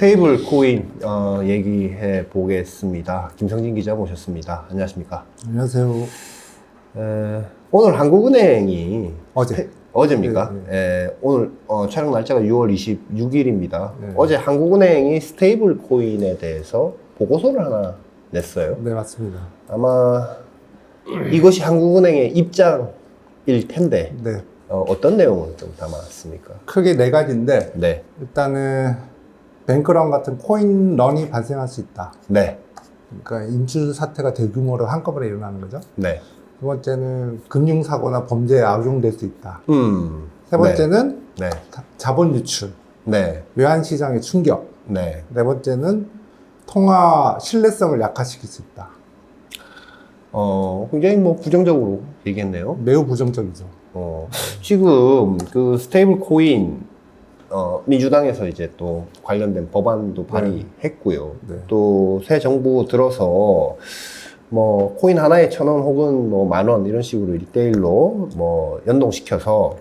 스테이블 코인 어, 얘기해 보겠습니다. 김성진 기자 모셨습니다. 안녕하십니까? 안녕하세요. 에, 오늘 한국은행이 어제. 스테- 어제입니까? 네, 에, 오늘 어, 촬영 날짜가 6월 26일입니다. 네. 어제 한국은행이 스테이블 코인에 대해서 보고서를 하나 냈어요. 네, 맞습니다. 아마 이것이 한국은행의 입장일 텐데 네. 어, 어떤 내용을 좀 담았습니까? 크게 네 가지인데, 네, 일단은 뱅크런 같은 코인 런이 발생할 수 있다. 네, 그러니까 인출 사태가 대규모로 한꺼번에 일어나는 거죠. 네. 두 번째는 금융 사고나 범죄에 악용될 수 있다. 음, 세 번째는 네, 자- 자본 유출, 네, 외환 시장의 충격. 네. 네 번째는 통화 신뢰성을 약화시킬 수 있다. 어, 굉장히 뭐 부정적으로 얘기했네요. 매우 부정적이죠. 어, 지금 그 스테이블 코인, 어, 민주당에서 이제 또 관련된 법안도 발의했고요. 네. 또새 정부 들어서 뭐 코인 하나에 천 원 혹은 뭐 만 원 이런 식으로 일대일로뭐 연동시켜서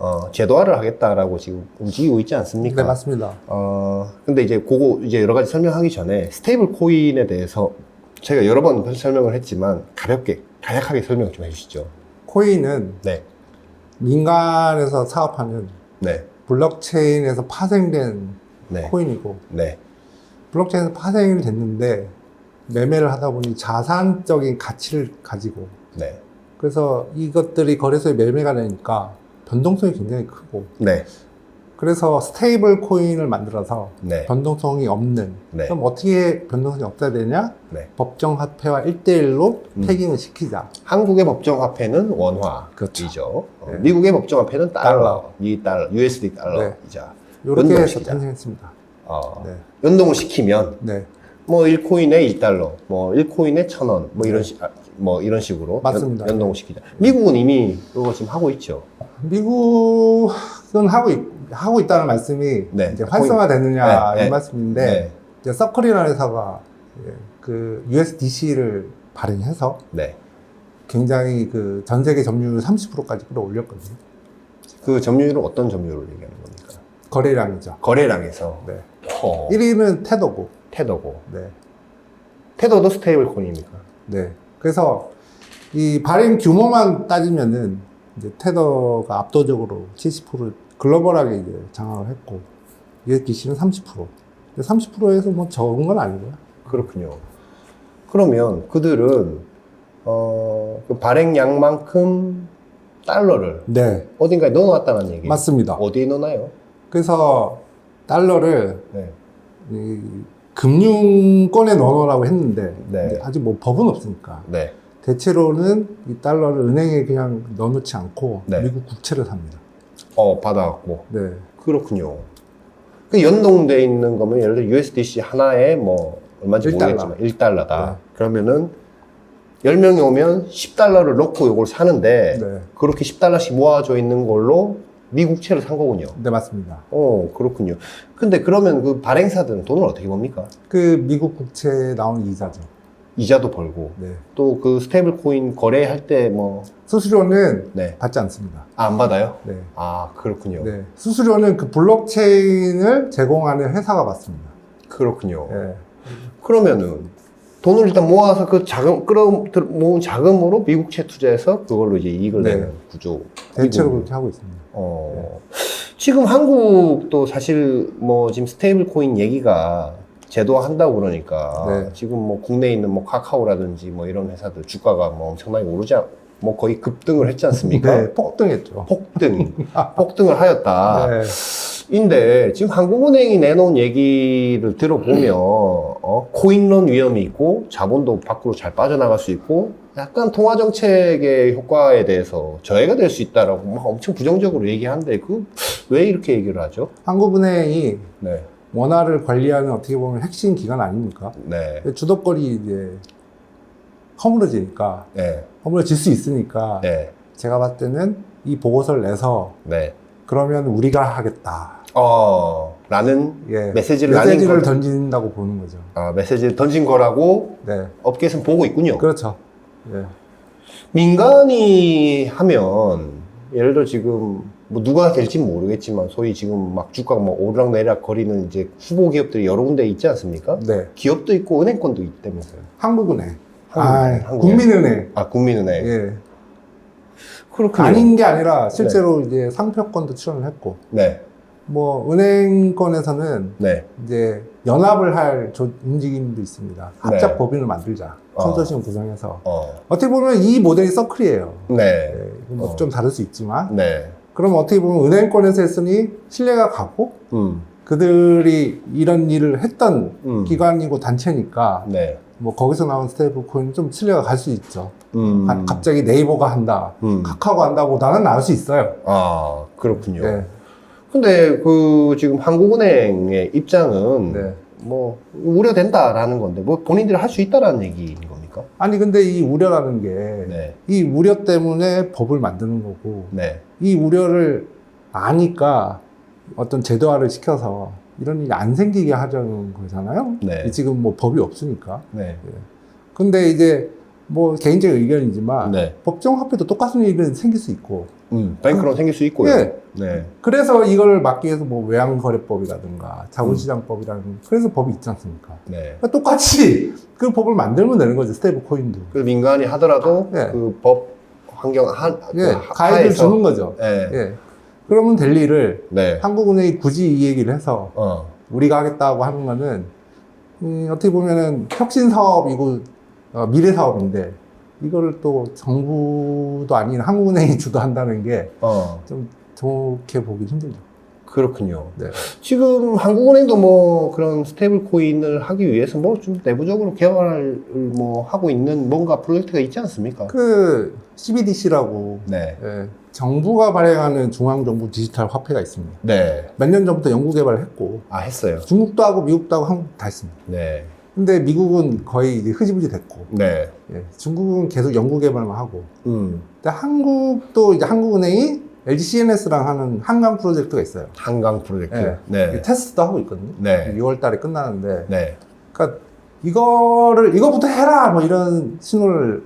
어, 제도화를 하겠다라고 지금 움직이고 있지 않습니까? 네, 맞습니다. 어, 근데 이제 그거 이제 여러 가지 설명하기 전에 스테이블 코인에 대해서 제가 여러 번 설명을 했지만 가볍게, 간략하게 설명 좀 해주시죠. 코인은 네. 민간에서 사업하는 네. 블록체인에서 파생된 네. 코인이고 네. 블록체인에서 파생이 됐는데 매매를 하다 보니 자산적인 가치를 가지고 네. 그래서 이것들이 거래소에 매매가 되니까 변동성이 굉장히 크고 네. 그래서 스테이블 코인을 만들어서 네. 변동성이 없는 네. 그럼 어떻게 변동성이 없어야 되냐 네. 법정 화폐와 1대1로 음. 태깅을 시키자 한국의 법정 화폐는 원화이죠. 그렇죠. 어, 네. 미국의 법정 화폐는 달러, 달러. 이 달러, USD 달러이자. 이렇게 해서 연동시키자. 탄생했습니다 어, 네. 연동을 시키면 네. 뭐 1코인에 1달러, 뭐 1코인에 1000원, 뭐 이런 식, 아, 뭐 이런 식으로 맞습니다. 연, 동을 시키자. 미국은 이미 그거 지금 하고 있죠. 미국은 하고, 있, 하고 있다는 말씀이 네. 이제 활성화되느냐 네, 네. 이 말씀인데 네. 이제 서클이라는 회사가 예, 그 USDC를 발행해서 네. 굉장히 그 전 세계 점유율 30%까지 끌어올렸거든요. 그 점유율은 어떤 점유율을 얘기하는 겁니까? 거래량이죠. 거래량에서 네. 어, 1위는 테더고. 테더고 네. 테더도 스테이블 코인입니까? 네. 그래서 이 발행 규모만 따지면은 이제 테더가 압도적으로 70% 글로벌하게 이제 장악을 했고 USDC는 30%. 30%에서 뭐 적은 건 아니고요. 그렇군요. 그러면 그들은 어, 그 발행량만큼 달러를 네. 어딘가에 넣어놨다는 얘기. 맞습니다. 어디에 넣나요? 그래서 달러를 네. 이 금융권에 넣어놓으라고 했는데 네. 아직 뭐 법은 없으니까 네. 대체로는 이 달러를 은행에 그냥 넣어놓지 않고 네. 미국 국채를 삽니다. 어, 받아갖고. 네. 그렇군요. 그 연동돼 있는 거면 예를 들어 USDC 하나에 뭐 얼마인지 1달러. 모르겠지만 1달러다. 네. 그러면은 10명이 오면 10달러를 넣고 이걸 사는데 네. 그렇게 10달러씩 모아져 있는 걸로 미국 채를 산 거군요. 네, 맞습니다. 어, 그렇군요. 근데 그러면 그 발행사들은 돈을 어떻게 법니까? 그 미국 국채에 나온 이자죠. 이자도 벌고 네. 또 그 스테이블 코인 거래할 때 뭐 수수료는 네. 받지 않습니다. 아, 안 받아요? 네. 아, 그렇군요. 네. 수수료는 그 블록체인을 제공하는 회사가 받습니다. 그렇군요. 네. 그러면은 돈을 일단 모아서 그 자금 끌어 들- 모은 자금으로 미국채 투자해서 그걸로 이제 이익을 네. 내는 구조. 대체로. 그렇게 하고 있습니다. 어. 지금 한국도 사실 뭐 지금 스테이블 코인 얘기가 제도화한다고 그러니까 네. 지금 뭐 국내에 있는 뭐 카카오라든지 뭐 이런 회사들 주가가 뭐 엄청나게 오르지 않, 뭐 거의 급등을 했지 않습니까? 네, 폭등했죠. 폭등, 폭등을 하였다. 네. 인데 지금 한국은행이 내놓은 얘기를 들어보면 어, 코인런 위험이 있고 자본도 밖으로 잘 빠져나갈 수 있고 약간 통화 정책의 효과에 대해서 저해가 될 수 있다라고 막 엄청 부정적으로 얘기하는데 그 왜 이렇게 얘기를 하죠? 한국은행이 네, 원화를 관리하는 어떻게 보면 핵심 기관 아닙니까? 네, 주도권이 이제 허물어지니까 네, 허물어질 수 있으니까 네, 제가 봤을 때는 이 보고서를 내서 네. 그러면 우리가 하겠다. 어, 라는 예. 메시지를 메시지를 거, 던진다고 보는 거죠. 아, 메시지를 던진 거라고 네. 업계에서는 보고 있군요. 그렇죠. 예. 민간이 하면 예를 들어 지금 뭐 누가 될지 모르겠지만 소위 지금 막 주가가 뭐 오르락내리락 거리는 이제 후보 기업들이 여러 군데 있지 않습니까? 네. 기업도 있고 은행권도 있다면서요. 한국은행. 한국은행, 아, 한국은행. 국민은행. 아 국민은행. 예. 그렇군요. 아닌 게 아니라 실제로 이제 상표권도 출연을 했고, 네, 뭐 은행권에서는 네, 이제 연합을 할 조- 움직임도 있습니다. 합작 네. 법인을 만들자. 어. 컨소시엄 구성해서. 어, 어떻게 보면 이 모델이 서클이에요. 네, 네, 뭐 어. 좀 다를 수 있지만. 네, 그럼 어떻게 보면 은행권에서 했으니 신뢰가 가고 음, 그들이 이런 일을 했던 음, 기관이고 단체니까 네, 뭐 거기서 나온 스테이블 코인은 좀 신뢰가 갈 수 있죠. 음, 아, 갑자기 네이버가 한다, 음, 카카오가 한다보다는 나을 수 있어요. 아 그렇군요. 네. 근데 그 지금 한국은행의 입장은 네. 뭐 우려된다라는 건데 뭐 본인들이 할 수 있다라는 얘기인 겁니까? 아니 근데 이 우려라는 게이 네, 우려 때문에 법을 만드는 거고 네, 이 우려를 아니까 어떤 제도화를 시켜서 이런 일이 안 생기게 하자는 거잖아요. 네, 지금 뭐 법이 없으니까. 네, 근데 이제 뭐 개인적인 의견이지만 네, 법정 화폐도 똑같은 일은 생길 수 있고 음, 뱅크론 생길 수 있고요. 예. 네, 그래서 이걸 막기 위해서 뭐 외환거래법이라든가 자본시장법이라든가 그래서 법이 있지 않습니까? 네. 그러니까 똑같이 그 법을 만들면 되는 거죠 스테이블 코인도 그 민간이 하더라도 예. 그법 환경 한 예, 그 하- 가이드를 주는 거죠 예, 예. 그러면 될 일을 네, 한국은행이 굳이 이 얘기를 해서 어, 우리가 하겠다고 하는 거는 음, 어떻게 보면은 혁신 사업이고 어, 미래 사업인데 이거를 또 정부도 아닌 한국은행이 주도한다는 게좀 어, 좋게 보기 힘들죠. 그렇군요. 네. 지금 한국은행도 뭐 그런 스테이블 코인을 하기 위해서 뭐 좀 내부적으로 개발을 뭐 하고 있는 뭔가 프로젝트가 있지 않습니까? 그 CBDC라고 네, 예, 정부가 발행하는 중앙정부 디지털 화폐가 있습니다. 네, 몇 년 전부터 연구 개발을 했고 아 했어요. 중국도 하고 미국도 하고 한국도 다 했습니다. 네, 근데 미국은 거의 이제 흐지부지 됐고 네, 예, 중국은 계속 연구 개발만 하고 음, 근데 한국도 이제 한국은행이 LG CNS랑 하는 한강 프로젝트가 있어요. 한강 프로젝트. 네. 네, 테스트도 하고 있거든요. 네, 6월 달에 끝나는데 네, 그러니까 이거를 이거부터 해라 뭐 이런 신호를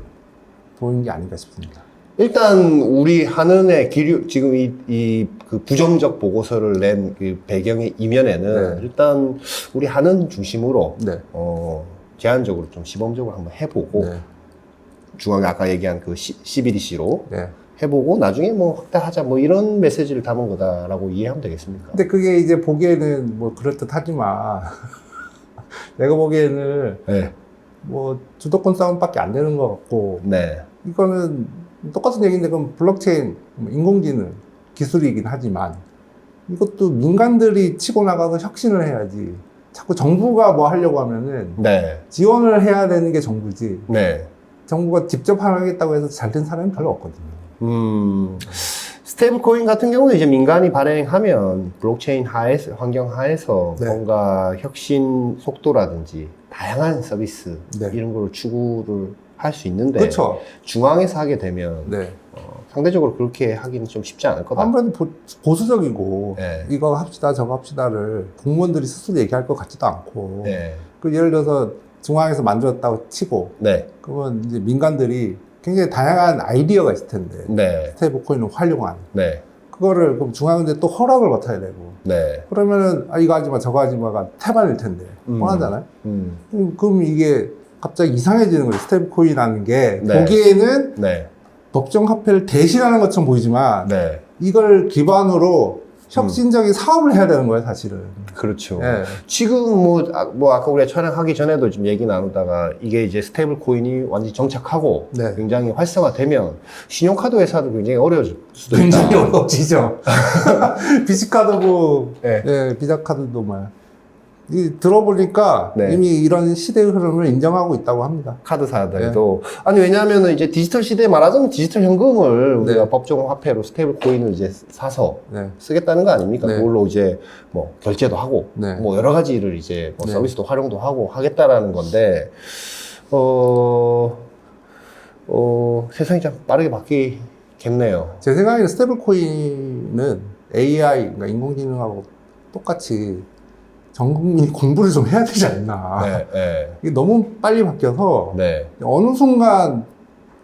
보이는 게 아닌가 싶습니다. 일단 우리 한은의 기류 지금 이 이 그 부정적 보고서를 낸 그 배경의 이면에는 네. 일단 우리 한은 중심으로 네. 어 제한적으로 좀 시범적으로 한번 해보고 네. 중앙에 아까 얘기한 그 CBDC로 네. 해보고 나중에 뭐 확대하자 뭐 이런 메시지를 담은 거다라고 이해하면 되겠습니까? 근데 그게 이제 보기에는 뭐 그럴듯하지만 내가 보기에는 네, 뭐 주도권 싸움밖에 안 되는 것 같고 네, 이거는 똑같은 얘기인데 그럼 블록체인 뭐 인공지능 기술이긴 하지만 이것도 민간들이 치고 나가서 혁신을 해야지 자꾸 정부가 뭐 하려고 하면은 네, 지원을 해야 되는 게 정부지 네. 정부가 직접 하겠다고 해서 잘 된 사람이 별로 없거든요. 음, 스테이블 코인 같은 경우는 이제 민간이 발행하면 블록체인 하에서, 환경 하에서 네. 뭔가 혁신 속도라든지 다양한 서비스 네. 이런 걸 추구를 할 수 있는데 그렇죠. 중앙에서 하게 되면 네. 어, 상대적으로 그렇게 하기는 좀 쉽지 않을 거다. 아무래도 보, 보수적이고 네. 이거 합시다 저거 합시다를 공무원들이 스스로 얘기할 것 같지도 않고 네. 그 예를 들어서 중앙에서 만들었다고 치고 네. 그러면 이제 민간들이 굉장히 다양한 아이디어가 있을 텐데 네. 스테이블 코인을 활용한 네. 그거를 그럼 중앙은행에 또 허락을 맡아야 되고 네. 그러면은 아 이거 하지 마 저거 하지 마가 태반일 텐데 음. 뻔하잖아요. 음. 음, 그럼 이게 갑자기 이상해지는 거예요. 스테이블 코인이라는 게 네. 보기에는 네. 법정 화폐를 대신하는 것처럼 보이지만 네. 이걸 기반으로 혁신적인 사업을 해야 되는 거예요, 사실은. 그렇죠. 예. 지금 뭐, 아, 뭐 아까 우리가 촬영하기 전에도 좀 얘기 나누다가 이게 이제 스테이블 코인이 완전히 정착하고 네. 굉장히 활성화되면 신용카드 회사도 굉장히 어려워질 수도 있다. 굉장히 어려워지죠. 비스카드고, 네. 예, 비자카드도 뭐. 이 들어보니까 네. 이미 이런 시대의 흐름을 인정하고 있다고 합니다. 카드사들도 아니 왜냐하면 이제 디지털 시대에 말하자면 디지털 현금을 우리가 네. 법정 화폐로 스테이블 코인을 이제 사서 네. 쓰겠다는 거 아닙니까? 네. 그걸로 이제 뭐 결제도 하고 네. 뭐 여러 가지를 이제 뭐 네. 서비스도 활용도 하고 하겠다라는 건데 어, 어 세상이 참 빠르게 바뀌겠네요. 제 생각에는 스테이블 코인은 AI, 그러니까 인공지능하고 똑같이 전 국민이 공부를 좀 해야 되지 않나. 네, 네, 이게 너무 빨리 바뀌어서 네, 어느 순간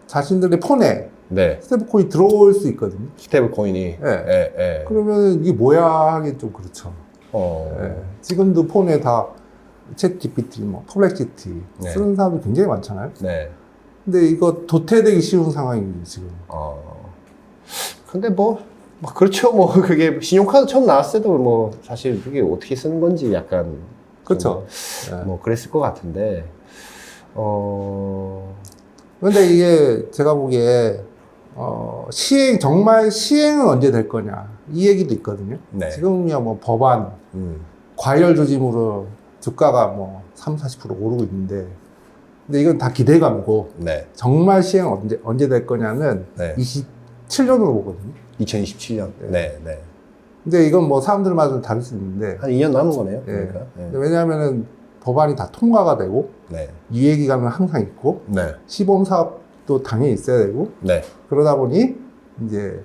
자신들의 폰에 네. 스테이블 코인 들어올 수 있거든요. 스테이블 코인이. 네. 예, 예. 그러면 이게 뭐야 하기 좀 그렇죠. 어. 예. 지금도 폰에 다챗 GPT, 뭐 폴렉GT 네. 쓰는 사람이 굉장히 많잖아요. 네. 근데 이거 도태되기 쉬운 상황이에요 지금. 어. 근데 뭐, 뭐 그렇죠. 뭐 그게 신용카드 처음 나왔을 때도 뭐 사실 그게 어떻게 쓰는 건지 약간 그렇죠. 좀뭐 그랬을 것 같은데. 어. 근데 이게 제가 보기에 어, 시행 정말 시행은 언제 될 거냐 이 얘기도 있거든요. 네. 지금이야 뭐 법안 음. 과열 과열 조짐으로 주가가 뭐 3, 40% 오르고 있는데 근데 이건 다 기대감이고 네. 정말 시행 언제 언제 될 거냐는 네. 27년으로 보거든요. 2027년. 네. 네. 근데 이건 뭐 사람들마다 좀 다를 수 있는데 한 2년 남은 거네요. 예. 그러니까. 네. 근데 왜냐하면은 법안이 다 통과가 되고 네. 유예 기간은 항상 있고 네. 시범 사업도 당연히 있어야 되고 네. 그러다 보니 이제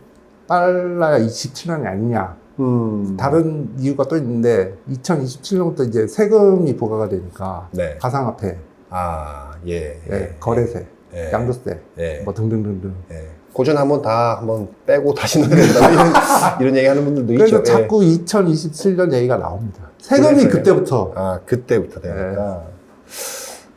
빨라야 27년이 아니냐. 음. 다른 이유가 또 있는데 2027년부터 이제 세금이 부과가 되니까 네. 가상화폐, 아, 예. 예, 거래세, 예. 양도세, 예. 뭐 등등등등. 예. 고전 한번 다 한번 빼고 다시 넣어야 된다. 이런, 이런 얘기 하는 분들도 그래서 있죠. 자꾸 2027년 얘기가 나옵니다. 세금이 그래서요? 그때부터 예. 아, 그때부터 되니까.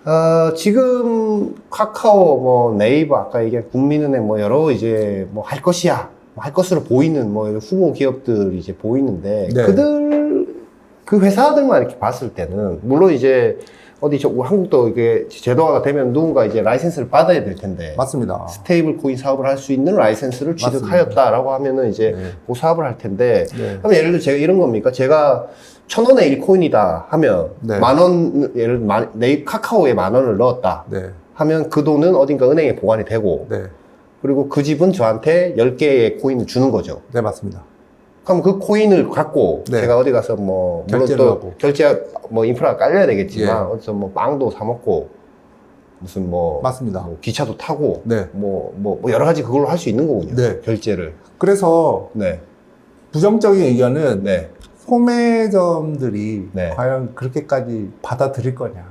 어, 지금 카카오, 뭐 네이버, 아까 얘기한 국민은행 뭐 여러 이제 뭐 할 것이야. 뭐 할 것으로 보이는 뭐 후보 기업들이 이제 보이는데 네. 그들 그 회사들만 이렇게 봤을 때는 물론 이제 어디 저 한국도 이게 제도화가 되면 누군가 이제 라이센스를 받아야 될 텐데 맞습니다. 스테이블 코인 사업을 할 수 있는 라이센스를 취득하였다라고 하면은 이제 네. 그 사업을 할 텐데 네. 그럼 예를 들어 제가 이런 겁니까? 제가 천 원의 일 코인이다 하면 네. 만 원, 예를 들어 만- 네이 카카오에 만 원을 넣었다 네, 하면 그 돈은 어딘가 은행에 보관이 되고 네, 그리고 그 집은 저한테 10개의 코인을 주는 거죠. 네 맞습니다. 그럼 그 코인을 갖고 네. 제가 어디 가서 뭐 물론 결제를 또 하고. 결제 뭐 인프라가 깔려야 되겠지만 예. 어디서 뭐 빵도 사 먹고 무슨 뭐, 맞습니다. 뭐 기차도 타고 네. 뭐, 뭐, 뭐 여러 가지 그걸로 할 수 있는 거군요. 네. 결제를. 그래서 네. 부정적인 의견은 네. 소매점들이 네. 과연 그렇게까지 받아들일 거냐,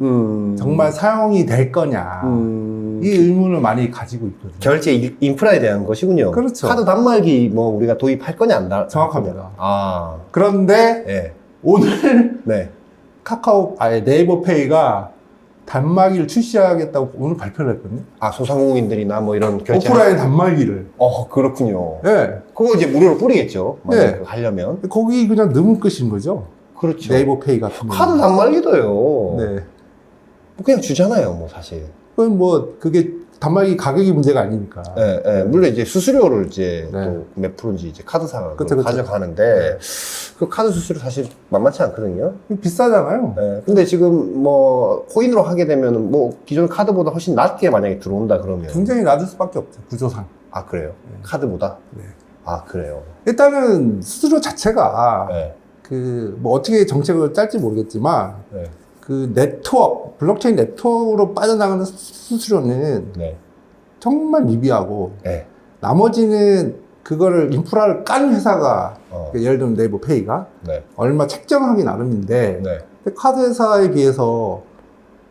음. 정말 사용이 될 거냐 음. 이 의문을 많이 가지고 있거든요. 결제 일- 인프라에 대한 것이군요. 그렇죠. 카드 단말기 뭐 우리가 도입할 거냐 안 다. 정확합니다. 아. 그런데 네. 오늘 네. 카카오 아예 네이버 페이가 단말기를 출시하겠다고 오늘 발표를 했거든요. 아, 소상공인들이나 뭐 이런 결제. 오프라인 단말기를. 어, 그렇군요. 네. 그거 이제 무료로 뿌리겠죠. 만약에 네. 그거 하려면. 거기 그냥 넣으면 끝인 거죠. 그렇죠. 네이버 페이 같은 경우. 카드 단말기도요. 네. 그냥 주잖아요, 뭐 사실. 그건 뭐 그게 단말기 가격이 문제가 아니니까. 예, 예. 물론 이제 수수료를 이제 네. 또 몇 프로인지 이제 카드사가 그쵸, 그쵸. 가져가는데 그 카드 수수료 사실 만만치 않거든요. 비싸잖아요. 예. 근데 지금 뭐 코인으로 하게 되면은 뭐 기존 카드보다 훨씬 낮게 만약에 들어온다 그러면 굉장히 낮을 수밖에 없죠. 구조상. 아 그래요? 네. 카드보다? 네. 아 그래요. 일단은 수수료 자체가 네. 그뭐 어떻게 정책을 짤지 모르겠지만 네. 그 네트워크 블록체인 네트워크로 빠져나가는 수- 수수료는 네. 정말 미비하고 네. 나머지는 그거를 인프라를 깐 회사가 어. 예를 들면 네이버페이가 네. 얼마 책정하기 나름인데 네. 카드 회사에 비해서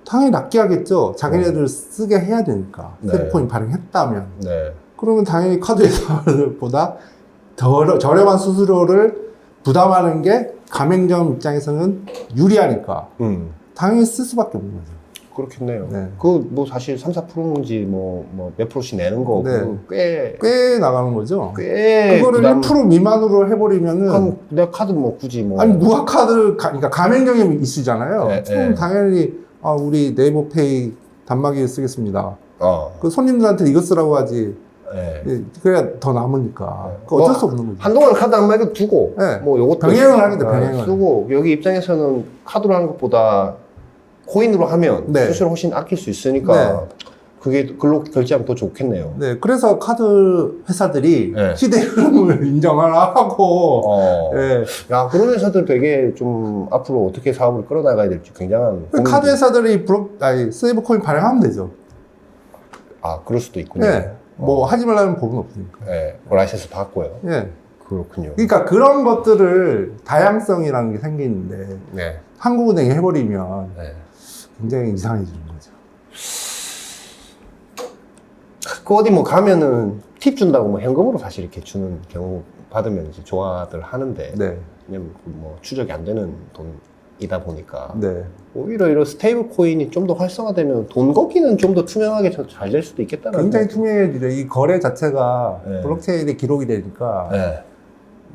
당연히 낮게 하겠죠. 자기네들 쓰게 해야 되니까 어. 네. 스테이블코인 발행했다면 네. 그러면 당연히 카드 회사들보다 더 저렴한 수수료를 부담하는 게 가맹점 입장에서는 유리하니까 음. 당연히 쓸 수밖에 없는 거죠. 그렇겠네요. 네. 그 뭐 사실 3, 4%인지 뭐뭐몇 프로씩 내는 거 네. 꽤 꽤 나가는 거죠. 꽤 그거를 부담- 1% 미만으로 해버리면은 그럼 내가 카드 뭐 굳이 뭐 아니 무화 카드 가, 그러니까 가맹점이 이슈잖아요. 네, 그럼 네. 당연히 아, 우리 네이버페이 단말기 쓰겠습니다. 어. 그 손님들한테 이거 쓰라고 하지. 예. 예, 그래야 더 남으니까. 그 뭐, 어쩔 수 없는 거죠. 한동안 카드 한 마디 두고 네. 뭐 요것도 병행을 하겠다, 어, 병행을. 쓰고 여기 입장에서는 카드로 하는 것보다 코인으로 하면 네. 수수료 훨씬 아낄 수 있으니까 그게 글로 결제하면 더 좋겠네요. 네, 그래서 카드 회사들이 네. 시대 흐름을 인정하라 하고, 어. 예. 야 그런 회사들 되게 좀 앞으로 어떻게 사업을 끌어나가야 될지 굉장한 그 카드 회사들이 브로, 아니, 세이브 코인 발행하면 되죠. 아 그럴 수도 있군요. 네. 뭐 어. 하지 말라는 법은 없으니까. 예. 뭐 라이센스 받고요. 예. 그렇군요. 그러니까 그런 것들을 다양성이라는 게 생기는데 네. 한국은행이 해버리면 네. 굉장히 이상해지는 거죠. 그 어디 뭐 가면은 팁 준다고 뭐 현금으로 사실 이렇게 주는 경우 받으면 이제 좋아들 하는데 네, 왜냐면 그뭐 추적이 안 되는 돈이다 보니까 네. 오히려 이런 스테이블 코인이 좀 더 활성화되면 돈 걷기는 좀 더 투명하게 잘 될 수도 있겠다는 굉장히 투명해지죠. 이 거래 자체가 네. 블록체인에 기록이 되니까 네.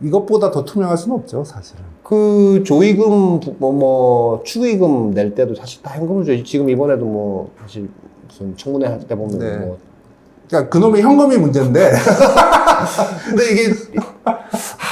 이것보다 더 투명할 수는 없죠, 사실은. 그 조의금 뭐, 뭐 축의금 낼 때도 사실 다 현금을 줘. 지금 이번에도 뭐 사실 무슨 청문회 할 때 보면 네. 뭐 그러니까 그놈의 현금이 문제인데 근데 이게 아,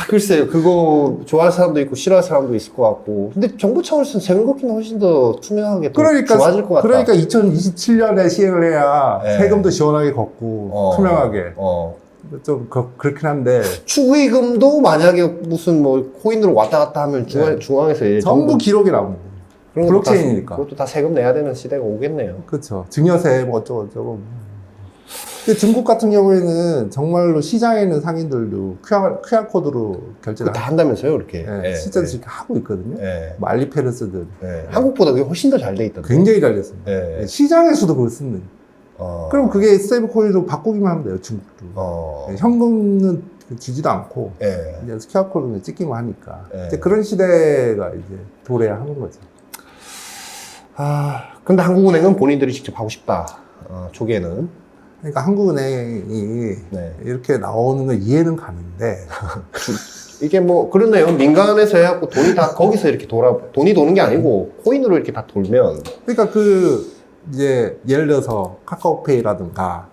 글쎄요 그거 좋아할 사람도 있고 싫어할 사람도 있을 것 같고 근데 정부 차원에서는 세금 걷기는 훨씬 더 투명하게 더 그러니까 좋아질 것 같다. 그러니까 2027년에 시행을 해야 네. 세금도 시원하게 걷고 어. 투명하게 어. 좀 그, 그렇긴 한데 축의금도 만약에 무슨 뭐 코인으로 왔다 갔다 하면 중앙, 네. 중앙에서 전부 정부 기록이 나옵니다. 그런 것도 다- 블록체인이니까. 그것도 다 세금 내야 되는 시대가 오겠네요. 그렇죠. 증여세 뭐 어쩌고 저쩌고. 근데 중국 같은 경우에는 정말로 시장에 있는 상인들도 QR, QR 코드로 결제를 다 한다면서요, 이렇게. 하- 예, 예, 실제로 예. 지금 하고 있거든요. 예. 뭐 쓰든 예. 한국보다 그게 훨씬 더 잘 돼 있던데. 굉장히 잘 됐습니다. 예. 시장에서도 그걸 쓰는. 어. 그럼 그게 스테이블 코인으로 바꾸기만 하면 돼요, 중국도. 어. 예, 현금은 주지도 않고 예. 이제 QR 코드는 찍기만 하니까 예. 이제 그런 시대가 이제 도래야 하는 거죠. 아, 근데 한국은행은 본인들이 직접 하고 싶다. 어, 초기에는. 그러니까 한국은행이 네. 이렇게 나오는 건 이해는 가는데 이게 뭐, 그렇네요. 민간에서 해갖고 돈이 다 거기서 이렇게 돌아, 돈이 도는 게 아니고, 코인으로 이렇게 다 돌면, 그러니까 그 이제 예를 들어서 카카오페이라든가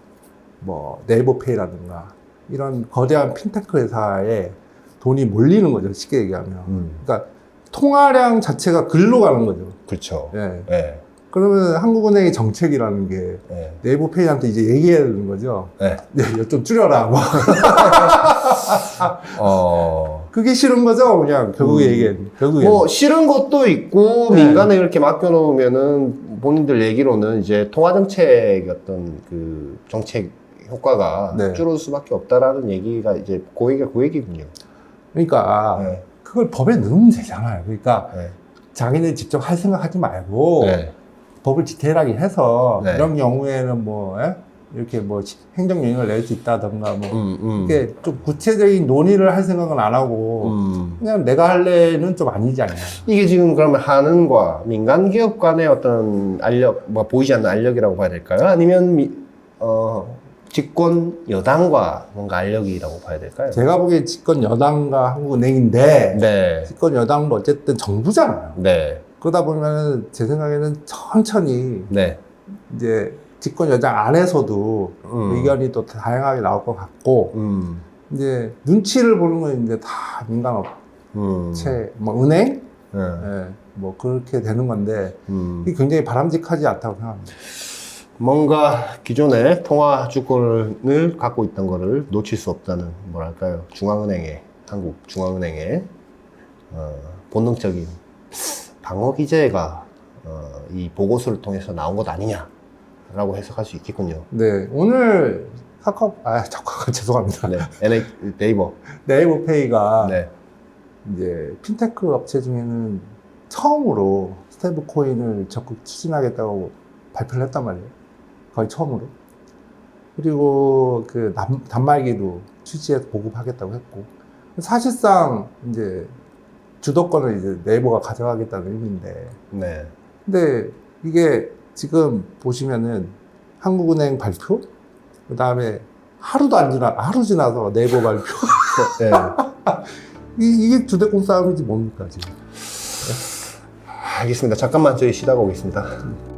뭐 네이버페이라든가 이런 거대한 핀테크 회사에 돈이 몰리는 거죠 쉽게 얘기하면 음. 그러니까 통화량 자체가 글로 가는 거죠 그렇죠. 예. 예. 그러면 한국은행의 정책이라는 게 예. 네이버 페이한테 이제 얘기해야 되는 거죠 예. 네, 이거 좀 줄여라 뭐 어. 그게 싫은 거죠 그냥 결국에 음. 얘기는 결국에 뭐 싫은 것도 있고 네. 민간에 이렇게 맡겨놓으면은 본인들 얘기로는 이제 통화 정책 어떤 그 정책 효과가 네. 줄어들 수밖에 없다라는 얘기가 이제 그 얘기가 그. 그러니까 네. 그걸 법에 넣으면 되잖아요 그러니까 네. 자기네 직접 할 생각 하지 말고 네. 법을 디테일하게 해서 네. 이런 경우에는 뭐 예? 이렇게 뭐 시- 행정 명령을 낼 수 있다던가 뭐 음, 음. 이렇게 좀 구체적인 논의를 할 생각은 안 하고 음. 그냥 내가 할래는 좀 아니지 않냐. 이게 지금 그러면 한은과 민간 기업 간의 어떤 알력, 뭐 보이지 않는 알력이라고 봐야 될까요? 아니면 미, 어, 집권 여당과 뭔가 알력이라고 봐야 될까요? 제가 보기에 집권 여당과 한국은행인데 네, 집권 여당도 어쨌든 정부잖아요. 네, 그러다 보면은 제 생각에는 천천히 네. 이제 집권 여당 안에서도 음. 의견이 또 다양하게 나올 것 같고 음, 이제 눈치를 보는 건 이제 다 민간 업체, 음. 뭐 은행, 네. 예, 뭐 그렇게 되는 건데 음. 이게 굉장히 바람직하지 않다고 생각합니다. 뭔가 기존의 통화 주권을 갖고 있던 거를 놓칠 수 없다는 뭐랄까요 중앙은행의 한국 중앙은행의 어, 본능적인 방어 기제가 어, 이 보고서를 통해서 나온 것 아니냐 라고 해석할 수 있겠군요. 네, 오늘 카카오, 아, 잠깐, 죄송합니다. 네, NA, 네이버. 네이버페이가 네, 이제 핀테크 업체 중에는 처음으로 스테이블 코인을 적극 추진하겠다고 발표를 했단 말이에요. 거의 처음으로. 그리고 그 단, 단말기도 출시해서 보급하겠다고 했고. 사실상 이제 주도권을 이제 네이버가 가져가겠다는 의미인데. 네, 근데 이게 지금 보시면은 한국은행 발표, 그 다음에 하루도 안 지나, 하루 지나서 네이버 발표. 네. 이, 이게 주대공 싸움이지 뭡니까, 지금. 알겠습니다. 잠깐만 저희 쉬다가 오겠습니다.